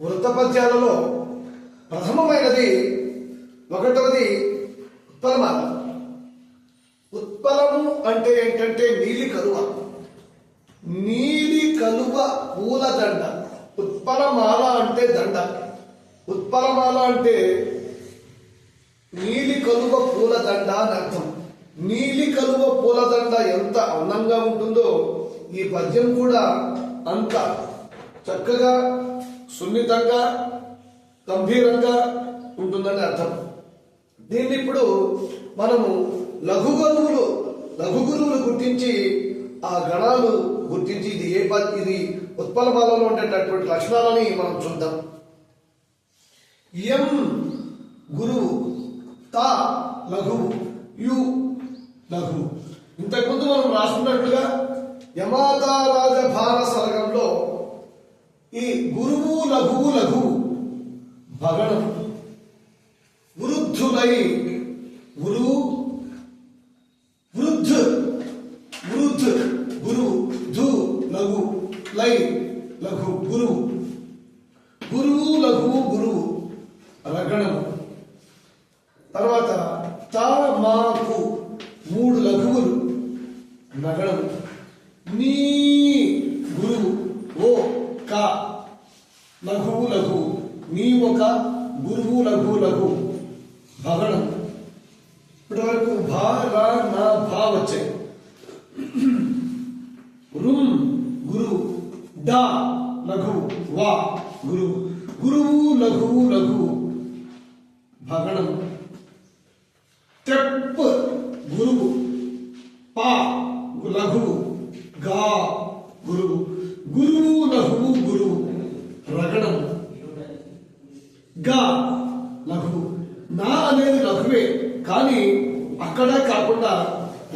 వృత్తపద్యాలలో ప్రథమమైనది ఒకటవది ఉత్పలమాల ఉత్పలము అంటే ఏంటంటే నీలి కలువ. నీలి కలువ పూల దండ ఉత్పలమాల అంటే దండ. ఉత్పలమాల అంటే నీలి కలువ పూల దండ అని అర్థం. నీలి కలువ పూల దండ ఎంత అందంగా ఉంటుందో ఈ పద్యం కూడా అంత చక్కగా సున్నితంగా గంభీరంగా ఉంటుందని అర్థం. దీన్ని ఇప్పుడు మనము లఘు గురువులు లఘు గురువులు గుర్తించి ఆ గణాలు గుర్తించి ఇది ఏ పద్ ఇది ఉత్పలమాలలో ఉండేటటువంటి లక్షణాలని మనం చూద్దాం. ఎం గురువు తా లఘు యు లఘు. ఇంతకుముందు మనం రాసుకున్నట్లుగా యమాతారాజ భార సలగంలో ఈ గురువు లఘువు లఘువు భగణం వృద్ధులై గురు వృద్ధ వృద్ధ గురు ధు లఘు లై లఘు గురువు గురువు లఘువు గురువు రగణము తర్వాత తా మాకు మూడు లఘువులు నగణం నీ గురువు ఓ క లఘువు లఘువు నీ ఒక గురువు లఘు లఘు భగణం ఇప్పటి వరకు భా రా నా భా వచ్చాయి రుమ్ గురువు డా లఘువు వా గురువు గురువు లఘువు లఘువు భగణం తెప్ గురువు పా లఘువు గా గురువు గురువు లఘువు గురువు రగణం గా లఘువు నా అనేది లఘువే కానీ అక్కడే కాకుండా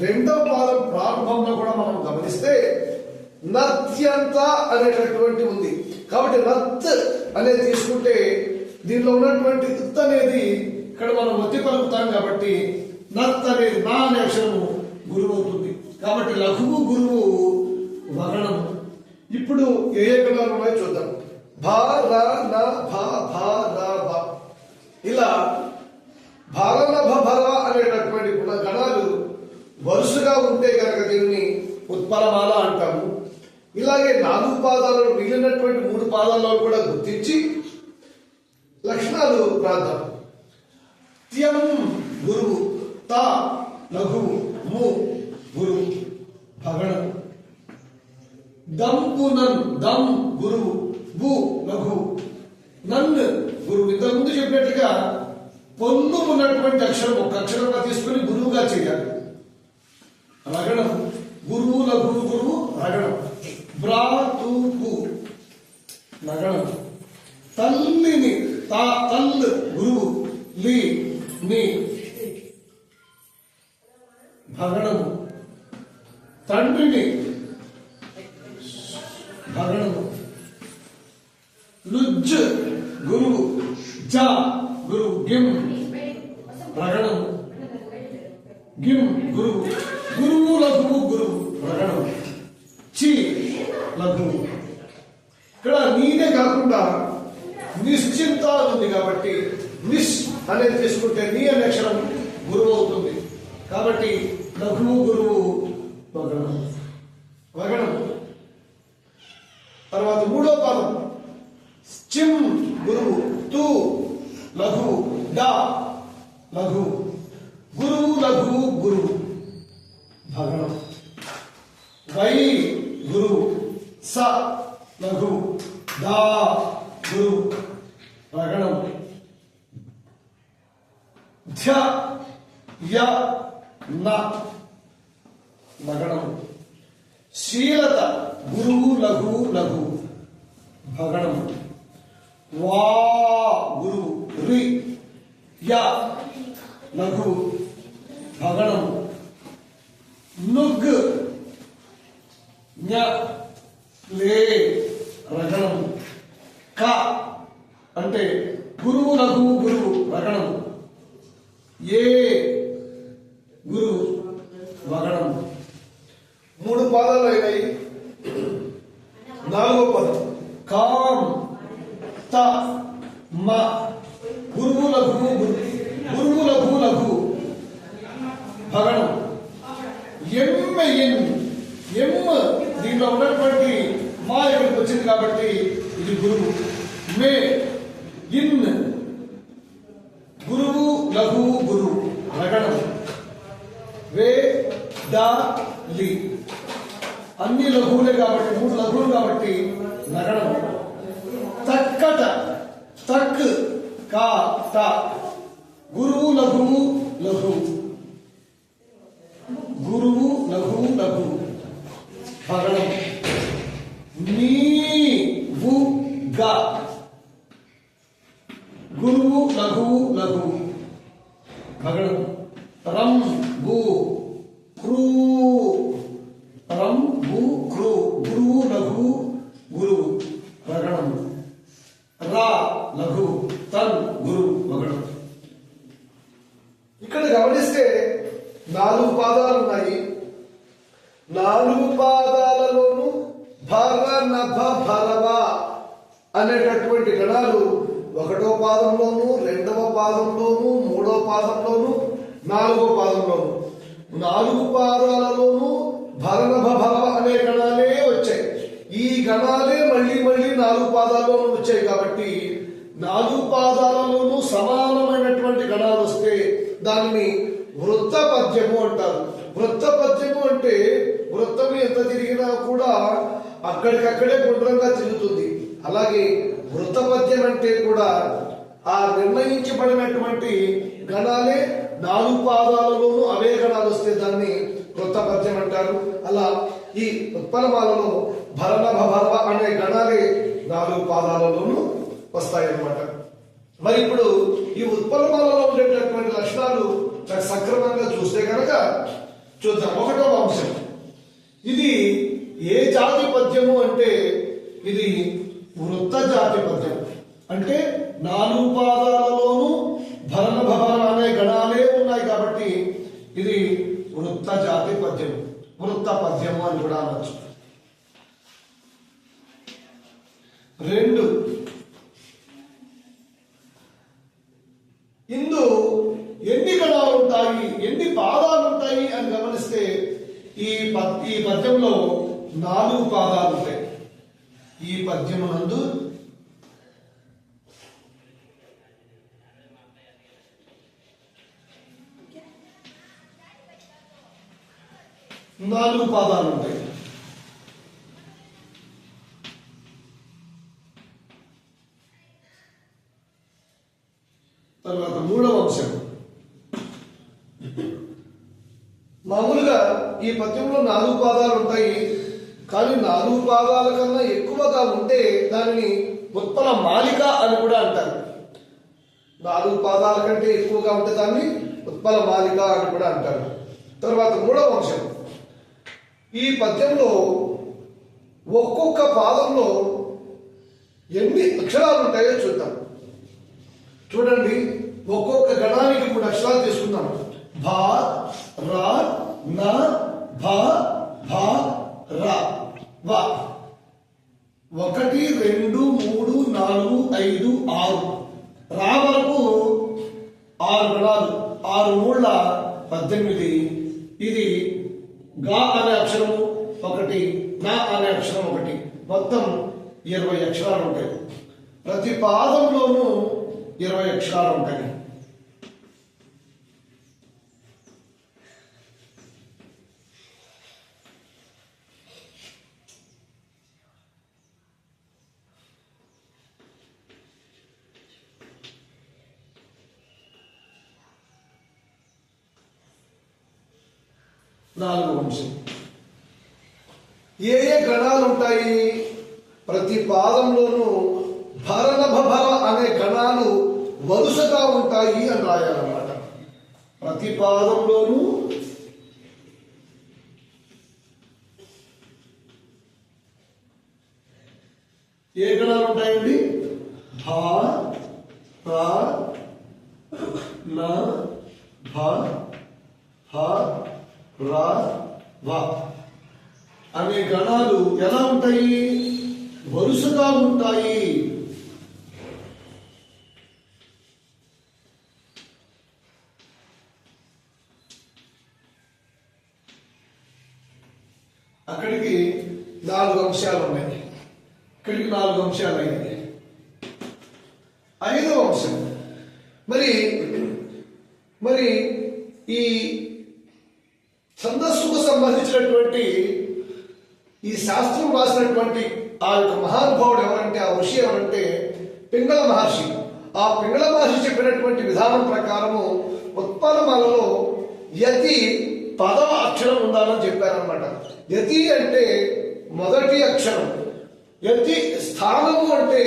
రెండవ పాదం ప్రారంభంలో కూడా మనం గమనిస్తే నత్యంత అనేటటువంటి ఉంది. కాబట్టి నత్ అనేది తీసుకుంటే దీనిలో ఉన్నటువంటి ఇత్ అనేది ఇక్కడ మనం ఒత్తి పలుకుతాం కాబట్టి నత్ అనేది నా అనే అక్షరము గురువు అవుతుంది. కాబట్టి లఘువు గురువు వగణము. ఇప్పుడు ఏ ఏ గణాలు ఉన్నాయో చూద్దాం. భా న భ భ రా భ. ఇలా భారనభ భర అనేటటువంటి గణాలు వరుసగా ఉంటే కనుక దీన్ని ఉత్పలమాల అంటాము. ఇలాగే నాలుగు పాదాలను మిగిలినటువంటి మూడు పాదాలను కూడా గుర్తించి లక్షణాలు రాద్దాం త్యం గురువు తా లఘువు ము గురువు భగణం. దంపునన్ దం గురువు బు లఘు. నన్ గురువు ఇంతకుముందు చెప్పినట్టుగా పొన్ను ఉన్నటువంటి అక్షరం ఒక అక్షరంగా తీసుకుని గురువుగా చేయాలి రగణం గురువు లఘు గురువు రగణం బ్రాతుకు నగణం తల్లిని తా తల్ గురువు లి ని భగణము తండ్రిని భగణము లుజ్జ గురువు జ గురువు గిం ప్రగణం గిం గురువు గురువు లఘువు గురువు ప్రగణం చి లఘువు. ఇక్కడ నీనే కాకుండా నిశ్చింత ఉంది కాబట్టి నిష్ అనేది తీసుకుంటే నీ అనే అక్షరం గురువు అవుతుంది. కాబట్టి లఘువు గురువు వగణం వగణం తర్వాత మూడో పదం. చిం గురువు తు లఘు డా లఘు గురువు లఘు గురువు. భగవం వై గురువు. స లఘు దా గురువు. రగణం ధ్య య న. మగణం శీలత గురువు లఘు లఘు భగణం వా గురువు రి య లఘు భగణం నుగ్ జ్ఞ లే రగణం క అంటే గురువు లఘు గురువు రగణం. ఏ గురువు వగణం మూడు పాదాలు అయినాయి. నాలుగో పదం. కామ్. త మ గురువు లఘువు గురు- గురువు లఘువు లఘువు భగణం ఎమ్మ ఎన్ ఎమ్మ దీంట్లో ఉన్నటువంటి మా ఇక్కడికి వచ్చింది కాబట్టి ఇది గురువు. మే ఇన్ గురువు లఘు గురువు రగణం వే ద లి. అన్ని లఘువులే కాబట్టి మూడు లఘువులు కాబట్టి నగడం. కా ట గురువు లఘువు లఘువు గురువు లఘువు లఘువు భగణం నీ వు గా గురువు లఘువు లఘువు భగణం రం భూ క్రూ రం భూ క్రూ గురువు లఘువు గురువు భగణం రా లఘువు తన్ గురువు భగణం ఇక్కడ గమనిస్తే నాలుగు పాదాలు ఉన్నాయి. నాలుగు పాదాలలోనూ భార నభ భరవ అనేటటువంటి గణాలు ఒకటో పాదంలోను రెండవ పాదంలోను మూడో పాదంలోను నాలుగో పాదంలోను. నాలుగు పాదాలలోనూ భరణభ భరవ అనే గణాలే వచ్చాయి. ఈ గణాలే మళ్ళీ మళ్ళీ నాలుగు పాదాల్లోనూ వచ్చాయి కాబట్టి నాలుగు పాదాలలోనూ సమానమైనటువంటి గణాలు వస్తే దానిని వృత్త పద్యము అంటారు. వృత్త పద్యము అంటే వృత్తం ఎంత తిరిగినా కూడా అక్కడికక్కడే గుండ్రంగా తిరుగుతుంది. అలాగే వృత్త పద్యం అంటే కూడా ఆ నిర్ణయించబడినటువంటి గణాలే నాలుగు పాదాలలోనూ అవే గణాలు వస్తే దాన్ని వృత్త పద్యం అంటారు. అలా ఈ ఉత్పలమాలలో భరణ భరవ అనే గణాలే నాలుగు పాదాలలోనూ వస్తాయన్నమాట. మరి ఇప్పుడు ఈ ఉత్పలమాలలో ఉండేటటువంటి లక్షణాలు సక్రమంగా చూస్తే కనుక చూద్దాం. ఒకటో అంశం. ఇది ఏ జాతి పద్యము అంటే ఇది వృత్త జాతి పద్యం. అంటే నాలుగు పాదాలలోనూ భరణ భవన అనే గణాలే ఉన్నాయి కాబట్టి ఇది వృత్త జాతి పద్యం. వృత్త పద్యము అని కూడా అనొచ్చు. రెండు. ఇందు ఎన్ని గణాలు ఉంటాయి ఎన్ని పాదాలు ఉంటాయి అని గమనిస్తే ఈ ఈ పద్యంలో నాలుగు పాదాలు ఉంటాయి. ఈ పద్యమునందు నాలుగు పాదాలు ఉంటాయి తర్వాత మూడవ అంశం మామూలుగా ఈ పద్యంలో నాలుగు పాదాలు ఉంటాయి కానీ నాలుగు పాదాల కన్నా ఎక్కువగా ఉంటే దానిని ఉత్పల అని కూడా అంటారు. నాలుగు పాదాల కంటే ఎక్కువగా ఉంటే దాన్ని ఉత్పల మాలిక అని కూడా అంటారు. తర్వాత మూడవ అంశం. ఈ పద్యంలో ఒక్కొక్క పాదంలో ఎన్ని అక్షరాలు ఉంటాయో చూద్దాం. చూడండి ఒక్కొక్క గణానికి మూడు అక్షరాలు తీసుకుందాం. భా రా న భ భ రా వా. ఒకటి రెండు మూడు నాలుగు ఐదు ఆరు. రా వరకు ఆరు గణాలు. ఆరు మూళ్ళ పద్దెనిమిది. ఇది గా అనే అక్షరము ఒకటి నా అనే అక్షరం ఒకటి. మొత్తం ఇరవై అక్షరాలు ఉంటాయి. ప్రతి పాదంలోనూ ఇరవై అక్షరాలు ఉంటాయి. నాలుగు వంశం. ఏ ఏ గణాలు ఉంటాయి ప్రతి పాదంలోనూ భరణభర అనే గణాలు వరుసగా ఉంటాయి అని రాయాలన్నమాట. ప్రతి పాదంలోనూ ఏ గణాలు ఉంటాయండి భా రా నా భ హ రా వా. అనే గణాలు ఎలా ఉంటాయి? వరుసగా ఉంటాయి. అక్కడికి నాలుగు అంశాలు ఉన్నాయి. ఇక్కడికి నాలుగు అంశాలు అయ్యాయి ఉన్నటువంటి ఆ యొక్క మహానుభావుడు ఎవరంటే ఆ ఋషి ఎవరంటే పింగళ మహర్షి. ఆ పింగళ మహర్షి చెప్పినటువంటి విధానం ప్రకారము ఉత్పలమాలలో యతి పదవ అక్షరం ఉండాలని చెప్పారనమాట యతి అంటే మొదటి అక్షరం. యతి స్థానము అంటే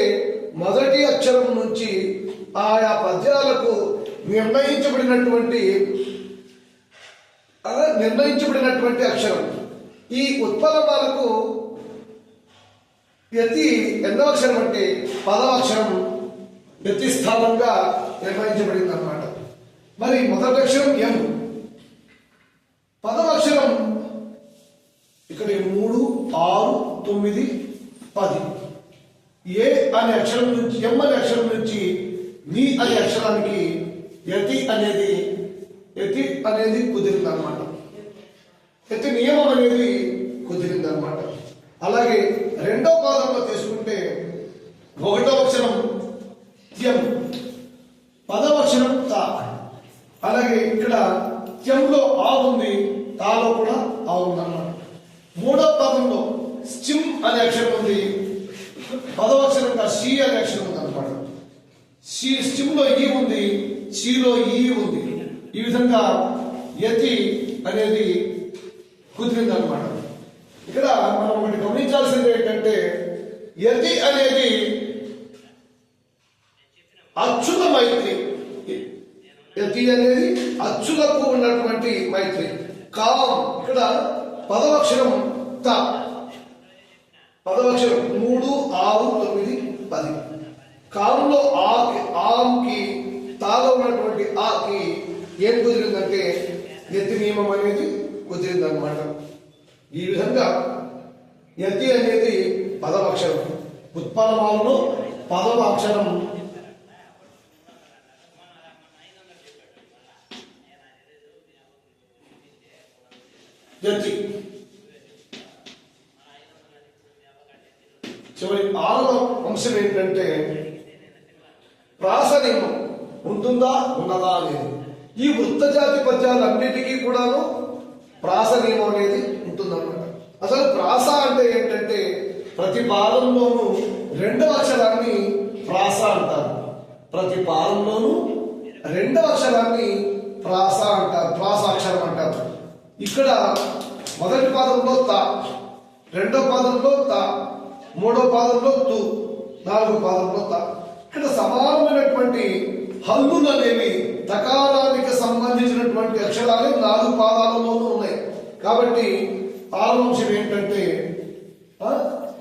మొదటి అక్షరం నుంచి ఆయా పద్యాలకు నిర్ణయించబడినటువంటి నిర్ణయించబడినటువంటి అక్షరం. ఈ ఉత్పలమాలకు యతి ఎన్నో అక్షరం అంటే పదవ అక్షరం యతి స్థానంగా నిర్ణయించబడింది అనమాట మరి మొదటి అక్షరం ఎం పదవ అక్షరం ఇక్కడ మూడు ఆరు తొమ్మిది పది. ఏ అనే అక్షరం నుంచి ఎం అనే అక్షరం నుంచి నీ అనే అక్షరానికి యతి అనేది యతి అనేది కుదిరింది అనమాట యతి నియమం అనేది కుదిరింది అనమాట అలాగే రెండో పాదంలో తీసుకుంటే ఒకటో అక్షరం త్యం. పదవ అక్షరం తా. అలాగే ఇక్కడ త్యంలో ఆ ఉంది తాలో కూడా ఆ ఉందన్నమాట. మూడో పదంలో స్టిమ్ అనే అక్షరం ఉంది. పదవ అక్షరంగా షీ అనే అక్షరం ఉంది అనమాట షీ స్టిమ్లో ఈ ఉంది షీలో ఈ ఉంది. ఈ విధంగా యతి అనేది కుదిరిందనమాట ఇక్కడ మనం ఒకటి గమనించాల్సింది ఏంటంటే యతి అనేది అచ్చుత మైత్రి. యతి అనేది అచ్చులకు ఉన్నటువంటి మైత్రి. కాలం ఇక్కడ పదవక్షరం త. పదవక్షరం మూడు ఆరు తొమ్మిది పది. కాలంలో ఆకి ఆంకి తాగా ఉన్నటువంటి ఆకి ఏం కుదిరిందంటే ఎత్తి నియమం అనేది కుదిరిందనమాట ఈ విధంగా యతి అనేది పదవ అక్షరం ఉత్పలమాలను పదవ అక్షరం యతి చివరి ఆరవ అంశం ఏంటంటే ప్రాసనియమం ఉంటుందా ఉన్నదా అనేది. ఈ వృత్త జాతి పద్యాలన్నిటికీ కూడాను ప్రాసనియమం అనేది ఉంటుందన్నమాట. అసలు ప్రాస అంటే ఏంటంటే ప్రతి పాదంలోనూ రెండవ అక్షరాన్ని ప్రాస అంటారు. ప్రతి పాదంలోనూ రెండవ అక్షరాన్ని ప్రాస అంటారు ప్రాసాక్షరం అంటారు. ఇక్కడ మొదటి పాదంలో త రెండో పాదంలో త మూడో పాదంలో తు నాలుగో పాదంలో త. ఇక్కడ సమానమైనటువంటి హల్లులు అనేవి తకారానికి సంబంధించినటువంటి అక్షరాలు నాలుగు పాదాలలోనూ ఉన్నాయి. కాబట్టి ఆరంశం ఏంటంటే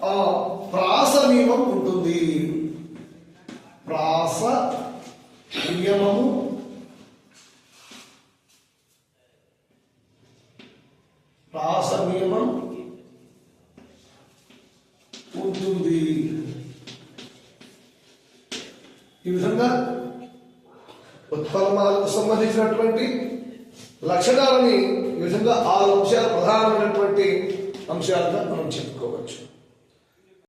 ఆ, ప్రాస నియమం ఉంటుంది. ప్రాస నియమము ప్రాస నియమం ఉంటుంది. ఈ విధంగా ఉత్పలమాలకు సంబంధించినటువంటి లక్షణాలని విధంగా ఆరు అంశాలు ప్రధానమైనటువంటి అంశాలుగా మనం చెప్పుకోవచ్చు